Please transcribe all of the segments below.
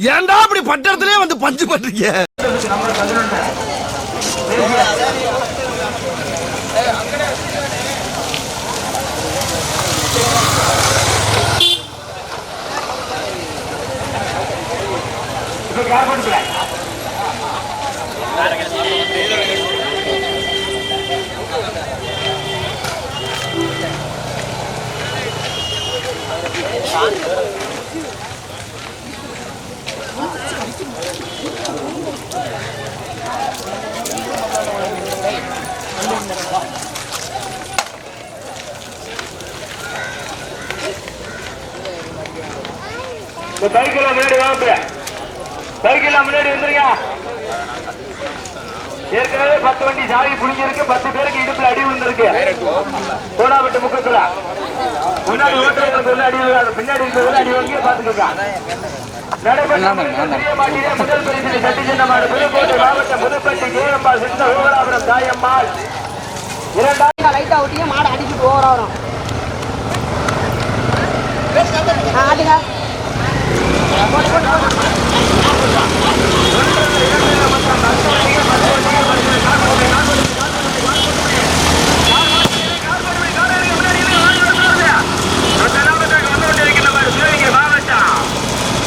ஏன்டா அப்படி பட்டத்திலே வந்து பஞ்சு பண்றீங்க? முதல் பரிசினை சட்டி சின்னமான புதுக்கோட்டை மாவட்டம் புதுப்பட்டி விவராபுரம் தாயம்மாள் லைட்டா ஒட்டியே மாடு அடிச்சுட்டு ஓவரா வரும் ஆட்டுங்க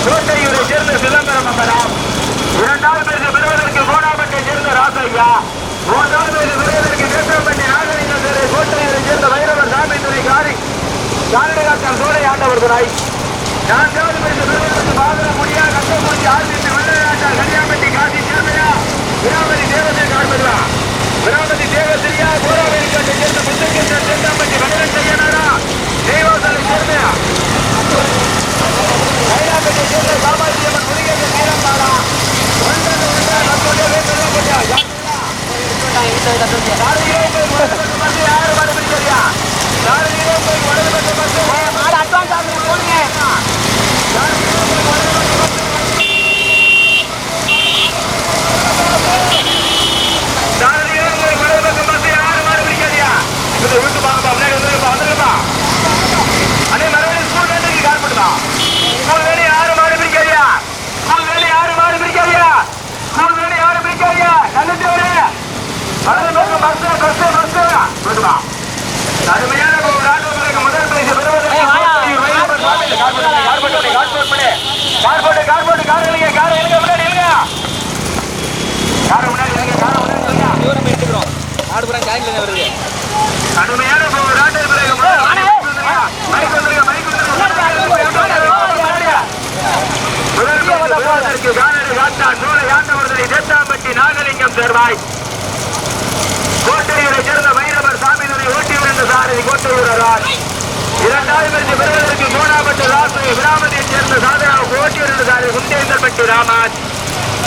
கோட்டையூரை சேர்ந்த சிதம்பரம் அம்பலம் இரண்டாவது பேருக்கு பெறுவதற்கு கோடாபட்டை சேர்ந்த மூன்றாவது பேருக்கு பெறுவதற்கு நேற்றப்பட்டி நாகரிகரை சேர்ந்த வைரவர் சாமித்துறை காரி. காரணிகாத்தம் சூளை ஆண்டவர் துறை நான்காவது பேருக்கு பெறுவதற்கு பாதர முடியா கட்டமூச்சி ஆர்மித்து வெள்ளையாட்டா கன்னியாபட்டி காசி சேர்மையா விராமதி தேவசரி காண்பதுவா? விராமதி தேவசரியா கோராவேரி கட்டை சேர்ந்த முத்தகேசர் செந்தாம்பட்டி வடலன் செய்யனாரா தெய்வாசலை சேர்மையா கைலாப்பட்டி சேர்ந்த காமாட்சியம்மன் முருகேசன் வீரம்பாலா ஒன்றரை ஒன்றரை நம்முடைய வேண்டுதல் யாரு மாடு பிடிக்கிறியா மாடு அட்வான்ஸ் ஆகுது போடுங்க அருமையான ஒரு ராணுவர்களுக்கு முதல் பரிசு பெறுவதற்கு கார்போட்டு கார்போட்டு கார்போட்டு கார் எழுங்க கார் எழுங்க முன்னாடி எழுங்க காரை முன்னாடி எழுங்க காரை முன்னாடி எழுங்க கடுமையான போராட்டம் பிறகு மைக் வந்துருங்க மைக் வந்துருங்க கானடி காத்தான் சூளை ஆண்டவர்களை தேத்தாம்பட்டி நாகலிங்கம் சேர்வாய் கோட்டையூரை சேர்ந்த வைரவர் சாமிதுரை ஓட்டி விழுந்த சாரதி கோட்டையூரரால் இரண்டாவது பரிசு பெறுவதற்கு கோடாபட்டு ராசு விராமதியை சேர்ந்த சாதனா ஓட்டி விழுந்த சாரதி குண்டேந்தர்பட்டி ராமன்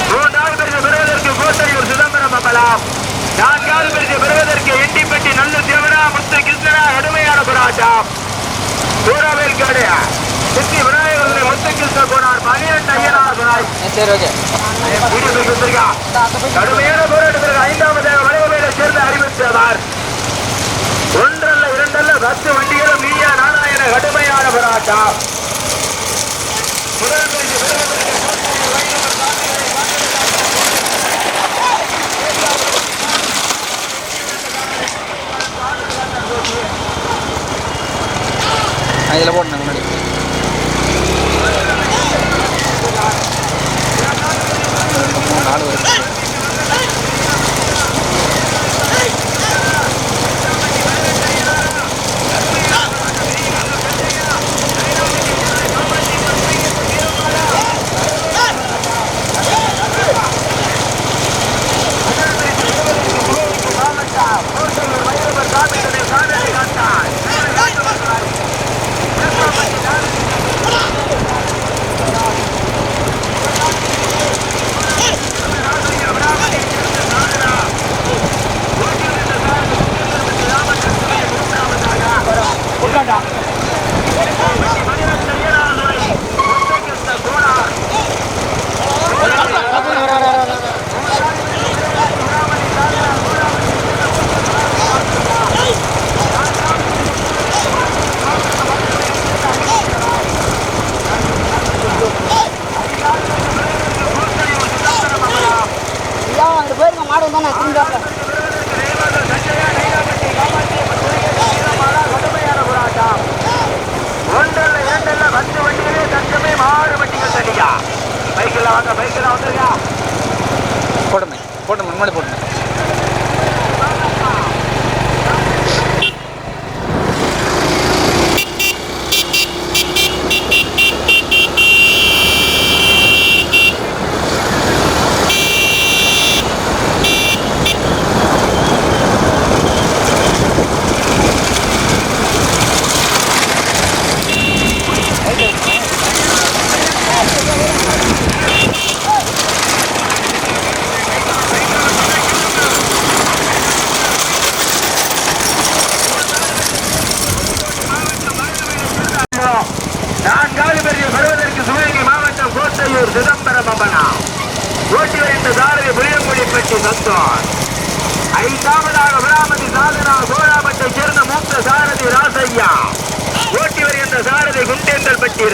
மூன்றாவது பிறகு பிறகு கோட்டையூர் சிதம்பரம் அம்பலாம் நான்காவது பரிசு பெறுவதற்கு எண்டிப்பட்டி நல்ல தேவனா முத்து கிருஷ்ணனா கடுமையான போராட்டம் சூறாவேல் காடு. சித்தி விநாயகர் முத்து கிருஷ்ண கோனார் பனிரெண்டு ஐயனார் துணை சரி ஓகே. கடுமையான போராட்டத்திற்கு ஐந்தாவதாக வளைவமையில சேர்ந்த அறிவித்தவர். ஒன்றல்ல இரண்டல்ல பத்து வண்டிகளும் மீடியா நாராயண கடுமையான போராட்டம் முதல் பரிசு பெறுவதற்கு இதில் போட்டு முன்னாடி நாலு வருது போட்டுமே போட்டு முன்னாடி போட்டுமே நான்காவது பெரிய பெறுவதற்கு சிவகங்கை மாவட்டம் கோட்டையூர் சிதம்பரம் அம்மனா ஓட்டி வைத்த சாரதி புளியங்குடிப்பட்டி சந்தோஷ் ஐந்தாவதாக விராமதி சாதனா சோழாமட்டை சேர்ந்த மூத்த சாரதி ராசையா ஓட்டி வருகின்ற சாரதி குண்டேந்தல் பட்டி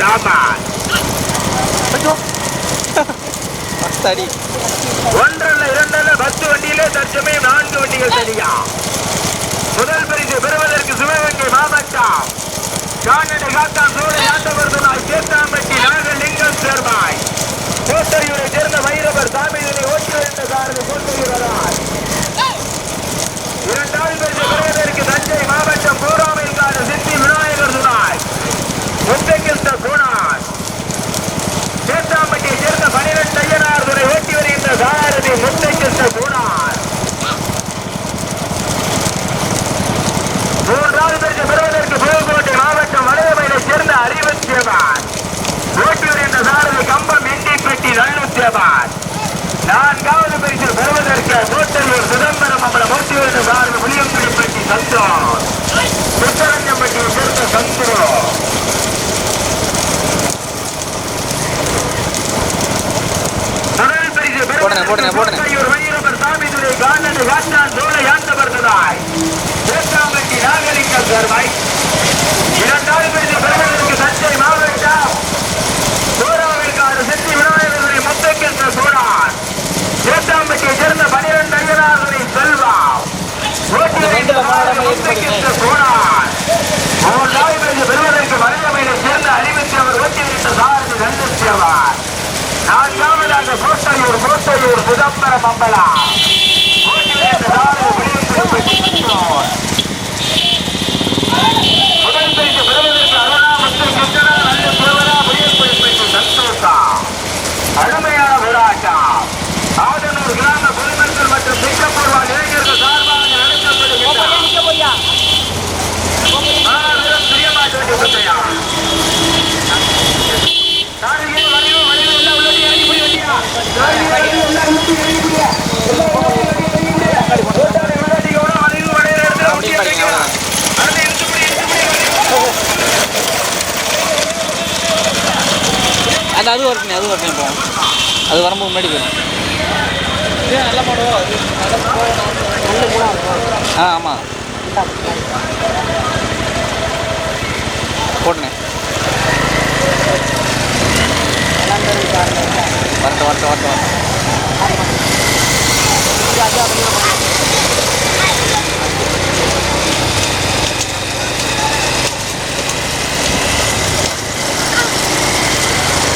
அடி ஒன்றல்ல இரண்டல்ல பத்து வண்டியிலே தற்சமயம் நான்கு வண்டிகள் தனியா. முதல் பரிசு பெறுவதற்கு சிவகங்கை மாவட்டம். கால்நடை காத்தான் சோழ ஆண்டவர்தனாய் சேத்தாம்பட்டி நாகலிங்கம் சேர்மாய் கோட்டையூரை சேர்ந்த வைரவர் சாமிகளை ஓட்டி வருகின்ற சாரதி கோட்டையூரார் இரண்டாவது மூன்றாவது பரிசு பெறுவதற்கு புதுக்கோட்டை மாவட்டம் வளையமையை சேர்ந்த அறிவத்தியவான் ஓட்டி வருகின்ற சாரதி கம்பம் இண்டிப்பட்டி நல்லுத்தியவான் நான்காவது பரிசு பெறுவதற்கு கோட்டையூர் சிதம்பரம் அம்மன் ஓட்டி வருகின்ற சாரதி புளியங்குடிப்பட்டி சந்தோஷ் புத்தரஞ்சம்பட்டியை சேர்ந்த சந்துரு முதல் பரிசு போடுங்க, போடுங்க, போடுங்க. பெறுவதற்கு வைரவர் சாமிதுரை காந்தன் காட்டான் சோழ யாந்தவர்தனாய் சேத்தாம்பட்டி நாகலிங்கம் சர்வாய் இரண்டாவது பரிசு பெறுவதற்கு தஞ்சை மாவட்டம் சோழாவிற்கான சித்தி விநாயகருடைய முத்தக்கிருஷ்ண சோழார் சேத்தாம்பட்டியை சேர்ந்த பனிரெண்டு ஐயனாருடைய செல்வா ஓட்டி ரெண்டுல மாறாம ஏற்று முத்தக்கிருஷ்ண சோழார் மூன்றாவது பரிசு பெறுவதற்கு வலையமையை சேர்ந்த அறிவித்து அவர் ஓட்டி வைத்த சாரதி கண்டசியவார் நான்காவதாக கோட்டையூர் கோட்டையூர் சிதம்பரம் அம்பலா முதல் பரிசு பெறுவதற்கு அருணா மற்றும் கிருஷ்ணா நல்ல தேவரா விளியங்குடிப்பட்டி சந்தோஷா அருமையான போராட்டம். ஆதனூர் கிராம பொதுமக்கள் மற்றும் சிங்கப்பூர் இளைஞர்கள் சார்பாக நடத்தப்படுகின்றன. அது அது வரட்டும் அது வரட்டும் இப்போ. அது வரும்போது முன்னாடி போயிடும் ஆ ஆமாம் போட்டுனே. வரட்டும் வரட்டும் வரட்டும் வரட்டும்.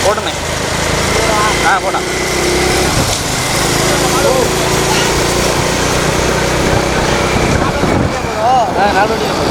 போட்டுமே. ஆ போடா. ஆ நாலு வண்டியில் போடு.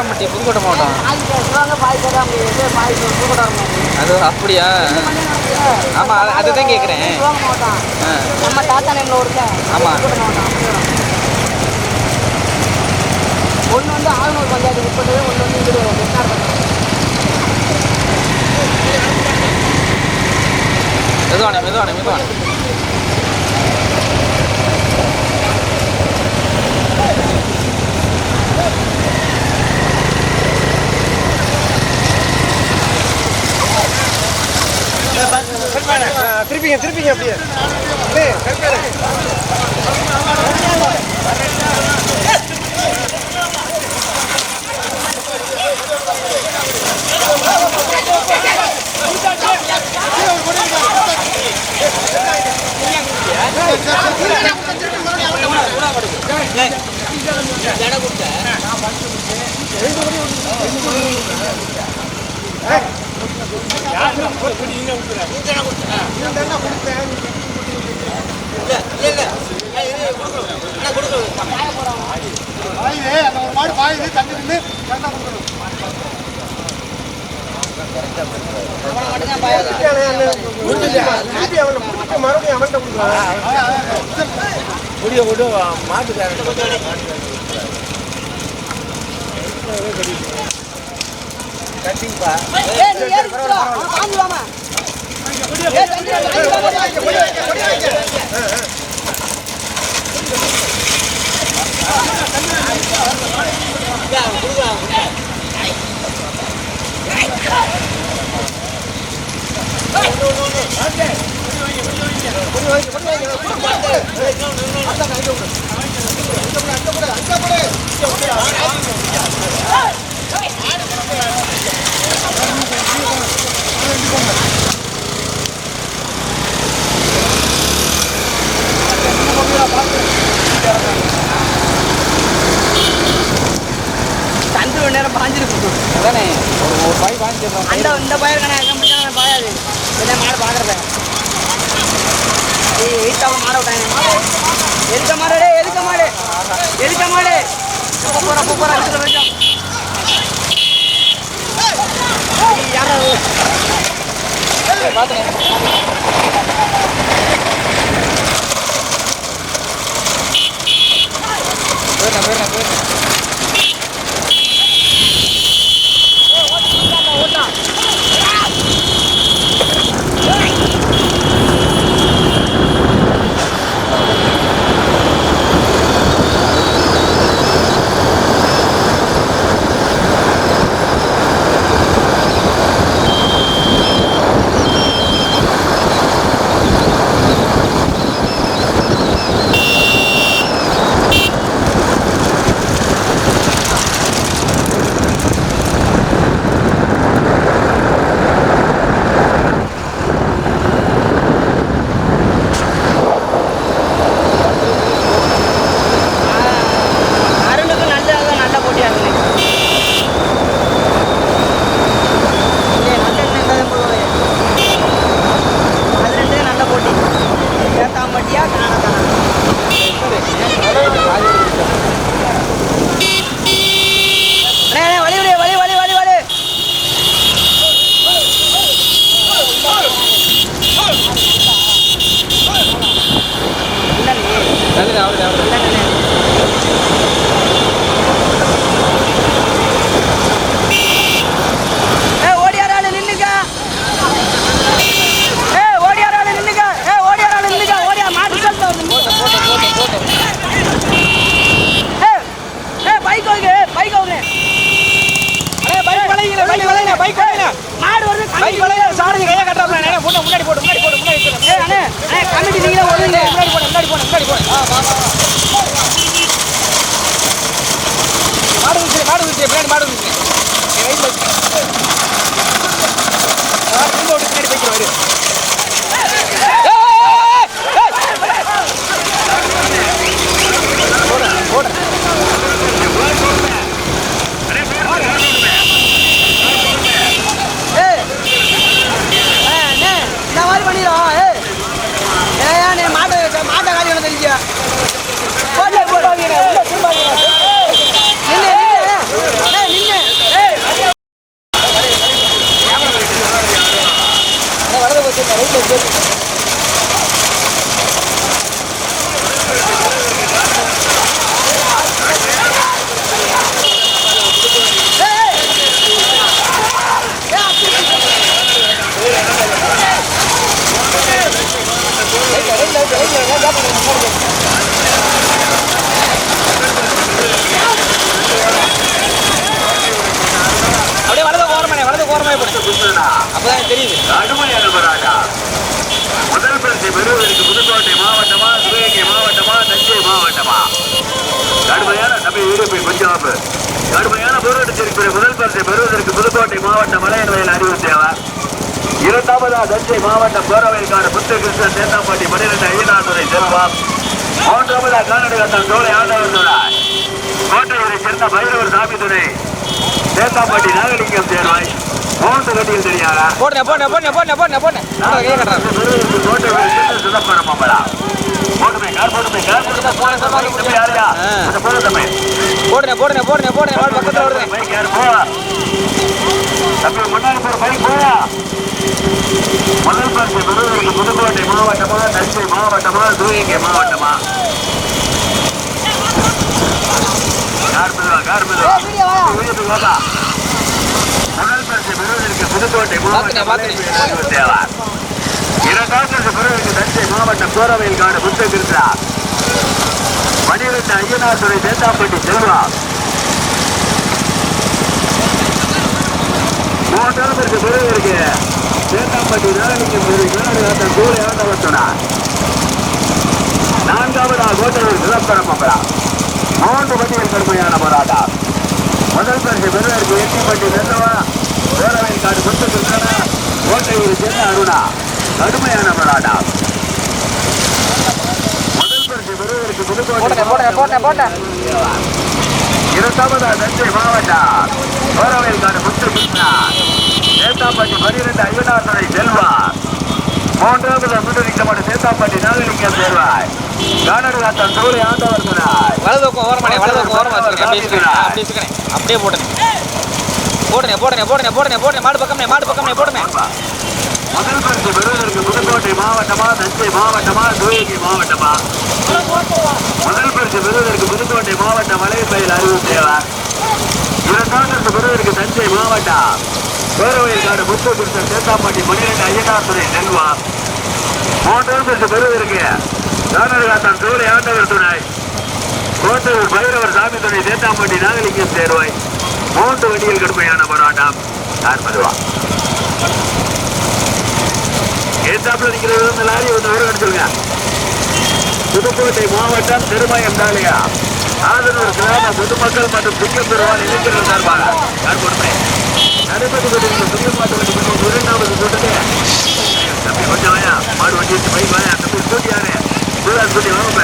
பாதி புதுக்கோட்டை மாவட்டம். அது அப்படியா? ஆமாம் அதை தான் கேட்குறேன் நம்ம தாத்தா நேமில் ஒருத்தன் ஆமாம் ஒன்று வந்து ஆளுநர் பஞ்சாயத்து உட்பட்டது ஒன்று வந்து இது வெட்டார் மெதுவானே மெதுவானே மெதுவானே. திருப்பிங்க திருப்பிங்க அப்படியே. அந்த ஒரு மாடு பாயுது தண்ணி நின்று கரெக்டாக கொடுக்கணும் மறுபடியும் அவன்கிட்ட முடிய விடு ஏய், நீ ஏறி குடுறா. அவன் பாஞ்சு வாமா. ஏய், தம்பி, தம்பி, தம்பி, தம்பி. தம்பி ஒரு நேரம் பாஞ்சிருக்கு அதானே ஒரு ஒரு பாய் வாங்கிச்சிடலாம் அந்த இந்த பயிர் கணக்கு முடிச்சா பாயாது என்ன மாடு பாக்குறத ஏய் வீட்டால மாட விட்டாங்க எதுக்க மாடு? எதுக்க மாடு? எதுக்க மாடு? எப்ப போற எப்ப போற இடத்துல வரைக்கும் யாரோ? பார்த்தேன் இரண்டாவதா தஞ்சை மாவட்டம் கோரவைக்கான புத்த கிருஷ்ணன் தேத்தாம்பட்டி பன்னிரண்டு ஐயனாதுரை செல்வா மூன்றாவதா கானடகத்தான் தோலை ஆண்டவர் துணை கோட்டையூரை சேர்ந்த பைரவர் சாமி துணை தேத்தாம்பட்டி நாகலிங்கம் தேர்வாய் மூன்று கட்டியில் தெரியாதா? போட்டேன் போட்டேன் போட்டேன் போட்டேன் போட்டேன் போட்டேன் கையை கட்டுறேன் போடுறேன் போடுறேன் போடுறேன் போடுறேன் மாடு பக்கத்தில் வருதுங்க புதுக்கோட்டை மாவட்டமா தஞ்சை மாவட்டமா சிவகங்கை மாவட்டமா? கார் மெதுவா உயர்ந்து வாடா. முதல் பரிசு பெறுவதற்கு புதுக்கோட்டை மாவட்டம். தேவா இரண்டாவது பரிசு பெறுவதற்கு தஞ்சை மாவட்டம் கோரவையில் காடு புத்த கிருஷ்ணா பனிரெண்டு ஐயனார் துறை தேத்தாம்பட்டி செல்வா மூன்றாவது பரிசு பெறுவதற்கு தேத்தாம்பட்டி நாகலிங்கம் பெருமாட்டம் கூரை ஆண்டவர் சொன்னா நான்காவதா கோட்டையூர் சிதம்பரம் அம்பலா மூன்று பட்டியல் கடுமையான போராட்டம். முதல் பரிசு பெறுவதற்கு எட்டிப்பட்டி நெல்லவா கோரவையில் காடு முத்து கிருஷ்ணனா கோட்டையூர் சென்ன அருணா. கடுமையான போராட்டம். முதல் பரிசு பெறுவதற்கு புதுக்கோட்டை இரண்டாவதா தஞ்சை மாவட்டம். கோரவையில் காடு முத்து கிருஷ்ணா சேத்தாப்பட்டி பனிரெண்டு ஐயனாத்துறை செல்வா மூன்றாவது முன்னணிக்கப்பட்ட சேத்தாப்பட்டி நாகலிங்கம் சேர்வாய். கானடுகாத்தன் தோழி ஆண்டவர் துணாய் வலது பக்கம் ஓரமானே வலது பக்கம் ஓரமா வச்சிருக்கேன் அப்படியே போட்டேன். போடுறேன் போடுறேன் போடுறேன் போடுறேன் போடுறேன் மாடு பக்கமே மாடு பக்கமே போடுமே முதல் பரிசு பெறுவதற்கு புதுக்கோட்டை மாவட்டமா தஞ்சை மாவட்டமா சிவகங்கை மாவட்டமா? முதல் பரிசு பெறுவதற்கு புதுக்கோட்டை மாவட்டம் மலைப்பயில் அறிவு தேவா இரண்டாம் பரிசு பெறுவதற்கு தஞ்சை மாவட்டம். பேரவையிற்கான முத்து கிருஷ்ணன் சேத்தாப்பட்டி பன்னிரெண்டு ஐயனார் துறை நெல்வா மூன்று பரிசு பெறுவதற்கு தானர்காத்தான் தோழி ஆண்டவர் துணை. கோட்டையூர் பைரவர் சாமி துணை சேத்தாம்பட்டி நாகலிங்கம் தேர்வாய் மூன்று வண்டியில் கடுமையான போராட்டம். யார் மதுவா ஏத்தாப்புல நிற்கிறது இந்த லாரி வந்து ஒரு அடிச்சிருங்க புதுக்கோட்டை மாவட்டம் திருமயம் தாலியா ஆதனூர் கிராம பொதுமக்கள் மற்றும் சிங்கம் பெறுவார் இளைஞர்கள் சார்பாக யார் கொடுமை நடைபெற்று கொண்டிருந்த சிங்கம் மாட்டு வண்டி பிரிவு இரண்டாவது கூட்டத்தை தம்பி கொஞ்சம் வாயா. மாடு வண்டி எடுத்து பைக் வாயா. தம்பி ஸ்கூட்டி யாரு? சூழல் ஸ்கூட்டி வாங்க.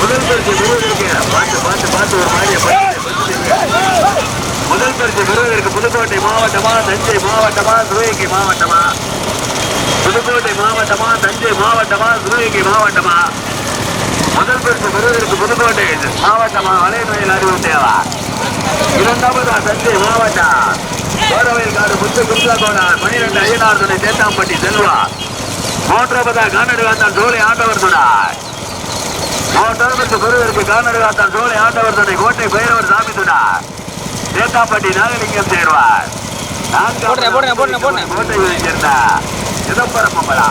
முதல் பரிசு பெறுவதற்கு பார்த்து பார்த்து பார்த்து ஒரு மாதிரியை முதல் பரிசு பெறுவதற்கு புதுக்கோட்டை மாவட்டமா தஞ்சை மாவட்டமா சிவகங்கை மாவட்டமா? புதுக்கோட்டை மாவட்டமா தஞ்சை மாவட்டமா சிவகங்கை மாவட்டமா? முதல் பரிசு பெறுவதற்கு புதுக்கோட்டை மாவட்டமா வலைநோயில் அறிவு தேவா. இரண்டாவதா தஞ்சை மாவட்டம். கோரவையில் காடு முத்து குப்லாகோனார் பனிரெண்டு ஐயனார் துணை தேத்தாம்பட்டி செல்வா மூன்றாவதா கானடுகாத்தான் சோலை ஆண்டவர் துணாய் மூன்றாவது பெறுவதற்கு கானடுகாத்தான் சோலை ஆண்டவர் துணை கோட்டை பைரவர் சாமி துணாய் தேத்தாம்பட்டி நாகலிங்கம் சேர்வார் போடுறேன். கோட்டையை சேர்ந்த சிதம்பரம் அம்பலா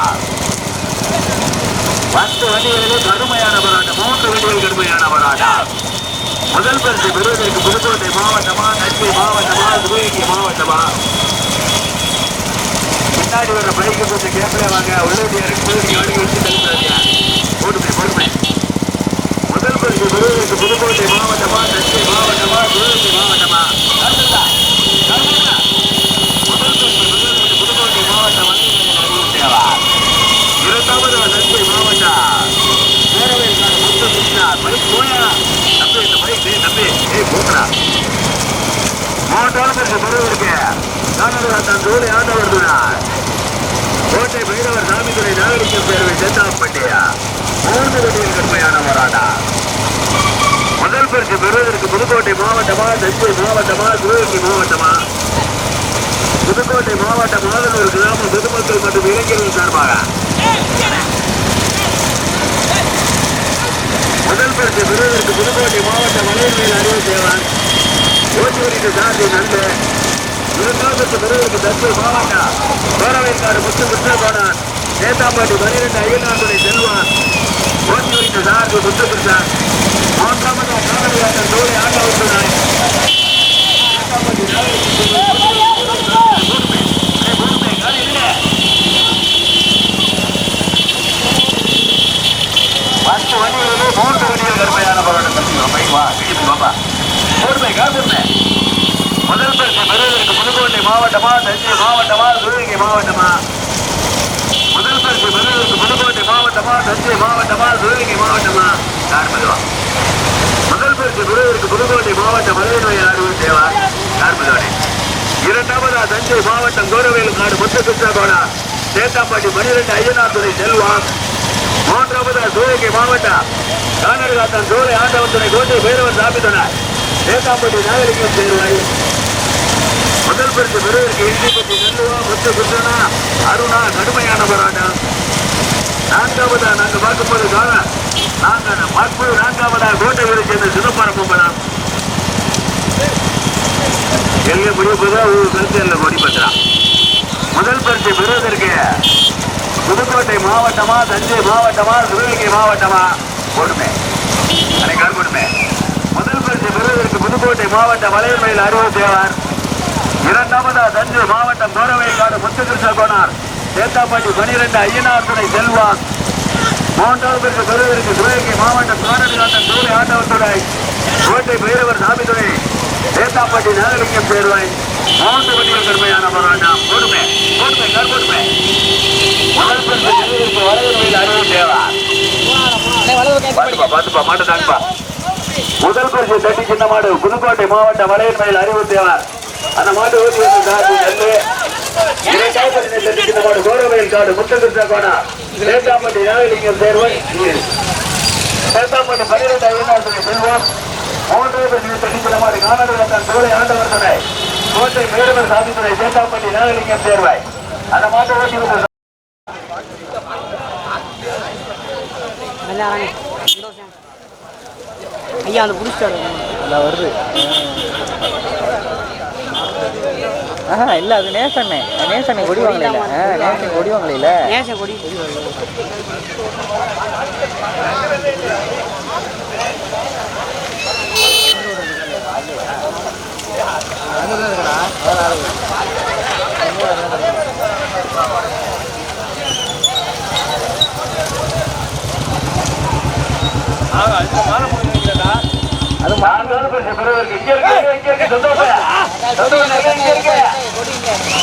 பத்து வண்டிகளிலே கடுமையான போராட்டம் மூன்று வண்டிகள் கடுமையான போராட்டம். முதல் பரிசு பெறுவதற்கு புதுக்கோட்டை மாவட்டமா தஞ்சை மாவட்டமா சிவகங்கை மாவட்டமா? பின்னாடி வர பைக்கு கொஞ்சம் கேப்ல வாங்க உள்ளே இறக்கி வண்டி வச்சு தள்ளுறாங்க ஓடுமை போடுமே முதல் பரிசு பெறுவதற்கு புதுக்கோட்டை மாவட்டமா தஞ்சை மாவட்டமா சிவகங்கை மாவட்டமா? முதல் பரிசு பெறுவதற்கு புதுக்கோட்டை மாவட்டம்? தேவா இரண்டாவது தஞ்சை மாவட்டம் பேரவைக்கான மொத்த கிருஷ்ணா பைக் போயா தம்பி இந்த பைக் ஏய் தம்பி ஏய் போக்குறா மூன்றாவது பரிசு பெறுவதற்கு தானூர் ஜோடி ஆண்டவர் துணார் கோட்டை பைரவர் சாமித்துறை நாகரிகம் பேரவை சேத்தாப்பட்டியா. மூன்று வண்டியில் கடுமையான முதல் பரிசு பெறுவதற்கு புதுக்கோட்டை மாவட்டமா தஞ்சை மாவட்டமா சிவகங்கை மாவட்டமா? புதுக்கோட்டை மாவட்ட மாதனூர் கிராம பொதுமக்கள் மற்றும் இளைஞர்கள் சார்பாக முதல் பரிசு பெறுவதற்கு புதுக்கோட்டை மாவட்ட மலையர்மேல் அறிவு தேவன். ஓட்டிவரிக்கு சார்ஜி நண்டு இரண்டாவது பெறுவதற்கு தற்போது மாவட்ட பேரவைக்காடு முத்து கிருஷ்ணகோணன் நேதாம்பாட்டி பனிரெண்டு ஐயனாந்துறை செல்வான் ஓட்டிவரிக்கு சார்பு முத்து கிருஷ்ணன் மூன்றாவது காவலியாட்டம் தோழி ஆட்டவுத்துறை நேதாம்பாட்டி பத்து வண்டிகளிலே மூன்று வண்டிகள் கடுமையான போராட்டம் நடத்தினோம். பை வா, வீட்டுக்கு வாப்பா. பொறுமை, காப்பொறுமை. முதல் பரிசு பெறுவதற்கு புதுக்கோட்டை மாவட்டமா தஞ்சை மாவட்டமா சிவகங்கை மாவட்டமா முதல் பரிசு பெறுவதற்கு புதுக்கோட்டை மாவட்டமா தஞ்சை மாவட்டமா சிவகங்கை மாவட்டமா யார் பெறுவா முதல் பரிசு பெறுவதற்கு புதுக்கோட்டை மாவட்டம் மதுரை ஆடுவது தேவா யார் பெறுவானே இரண்டாவதா தஞ்சை மாவட்டம் கோரவேலு நாடு முத்துகிருஷ்ண சேத்தாப்பாட்டி மணிரெண்டு ஐயனார் துறை செல்வான் மூன்றாவது சிவகங்கை மாவட்டம் கானர்காத்தன் சோலை ஆண்டவன் துணை கோட்டை பேரவர் சாப்பித்தனர் தேசாம்பட்டி நாகரிகம் சேர்வாய் முதல் பரிசு பெறுவதற்கு இந்திப்பட்டி நல்லுவா முத்து கிருஷ்ணனா அருணா கடுமையான போராட்டம். நான்காவதா நாங்க பார்க்கும்போது காண நாங்கள் பார்ப்பது நான்காவதா கோட்டை வீடு சேர்ந்த சிதம்பரம் படம் எங்க முடிவுதா ஒரு கருத்து கொடி பத்திரா முதல் பரிசு பெறுவதற்கு புதுக்கோட்டை மாவட்டமா தஞ்சை மாவட்டமா சிவகங்கை மாவட்டமா? கொடுமை அனைக்கார் கொடுமை முதல் பரிசு பெறுவதற்கு புதுக்கோட்டை மாவட்ட மலையமையில் அருவ தேவார் இரண்டாவதா தஞ்சை மாவட்டம் கோரவைக்காடு முத்துகிருஷ்ண கோனார். சேத்தாப்பட்டி பனிரெண்டு ஐயனார் துணை செல்வான். மூன்றாவது பரிசு பெறுவதற்கு சிவகங்கை மாவட்டம் சோழநாட்டன் சூளை ஆண்டவத்துறை கோட்டை பைரவர் சாமித்துறை சேத்தாப்பட்டி நாகலிங்கம் சேர்வாய். மூன்று வண்டிகள் கடுமையான போராட்டம் கொடுமை கொடுமை கற்பொடுமை முதல் பரிசு பெறுவதற்கு வடவரையில் அருவ பாத்துப்பா பாத்துப்பா மாட்டு தாக்குப்பா முதல் பரிசு தட்டி சின்ன மாடு புதுக்கோட்டை மாவட்டம் வளையல் அறிவு தேவார் அந்த மாட்டு ஓட்டி வந்து சார்பு நெல்லு இரண்டாவது பரிசு தட்டி சின்ன மாடு கோரவையில் காடு முத்தகிருஷ்ண கோணா. சேத்தாம்பட்டி நாகலிங்கம் சேர்வன் சேத்தாம்பட்டி பன்னிரெண்டு ஐநூறு செல்வம். மூன்றாவது பரிசு தட்டி சின்ன மாடு காணாடு தன் ஆண்டவர் தடை கோட்டை மேடவர் சாமி துணை சேத்தாம்பட்டி நாகலிங்கம் சேர்வாய். அந்த மாட்டை ஓட்டி. ஐயா அந்த புடிச்சிட்டாரு வருது. ஆஹா இல்ல அது நேசண்ணே. நேசண்ணே கொடி வாங்கல நேசன் கொடி வாங்கல நேச கொடி. அது நான்காவது பரிசு பெறுவதற்கு இங்க இருக்கு, இங்க இருக்கு, இங்க இருக்கு, சந்தோஷம். சந்தோஷம், இங்க இருக்கு, இங்க இருக்கு.